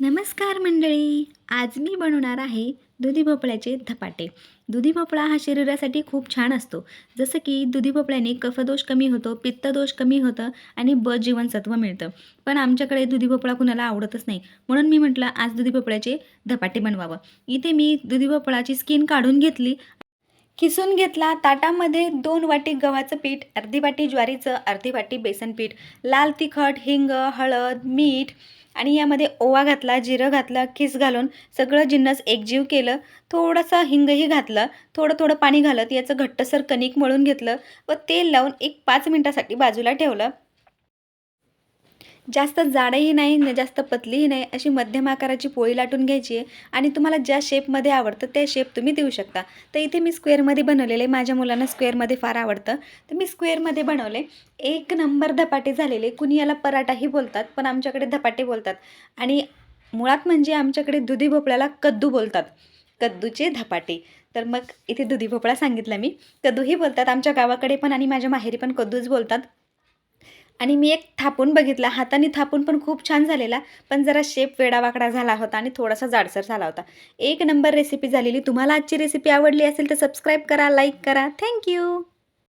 नमस्कार मंडळी. आज मी बनवणार आहे दुधी भोपळ्याचे धपाटे. दुधी भोपळा हा शरीरासाठी खूप छान असतो. जसं की दुधी भोपळ्याने कफदोष कमी होतो पित्तदोष कमी होतं आणि ब जीवनसत्व मिळतं. पण आमच्याकडे दुधी भोपळा कुणाला आवडतच नाही. म्हणून मी म्हटलं आज दुधी भोपळ्याचे धपाटे बनवावं. इथे मी दुधी भोपळाची स्किन काढून घेतली किसून घेतला ताटामध्ये दोन वाटी गव्हाचं पीठ अर्धी वाटी ज्वारीचं अर्धी वाटी बेसन पीठ लाल तिखट हिंग हळद मीठ आणि यामध्ये ओवा घातला जिरं घातलं खिस घालून सगळं जिन्नस एकजीव केलं. थोडंसं हिंगही घातलं थोडं थोडं पाणी घालत याचं घट्टसर कणिक मळून घेतलं व तेल लावून एक पाच मिनटासाठी बाजूला ठेवलं. जास्त जाडही नाही जास्त पतलीही नाही अशी मध्यम आकाराची पोळी लाटून घ्यायची आहे. आणि तुम्हाला ज्या शेपमध्ये आवडतं त्या शेप तुम्ही देऊ शकता. तर इथे मी स्क्वेअरमध्ये बनवलेले माझ्या मुलांना स्क्वेअरमध्ये फार आवडतं. तर मी स्क्वेअरमध्ये बनवले. एक नंबर धपाटे झालेले. कुणी याला पराठाही बोलतात पण आमच्याकडे धपाटे बोलतात. आणि मुळात म्हणजे आमच्याकडे दुधी भोपळ्याला कद्दू बोलतात. कद्दूचे धपाटे. तर मग इथे दुधी भोपळा सांगितला मी. कद्दूही बोलतात. आमच्या गावाकडे पण आणि माझ्या माहेरी पण कद्दूच बोलतात. आणि मी एक थापून बघितला. हाताने थापून पण खूप छान झालेला पण जरा शेप वेडावाकडा झाला होता आणि थोडासा जाडसर झाला होता. एक नंबर रेसिपी झालेली. तुम्हाला आजची रेसिपी आवडली असेल तर सबस्क्राईब करा लाईक करा. थँक्यू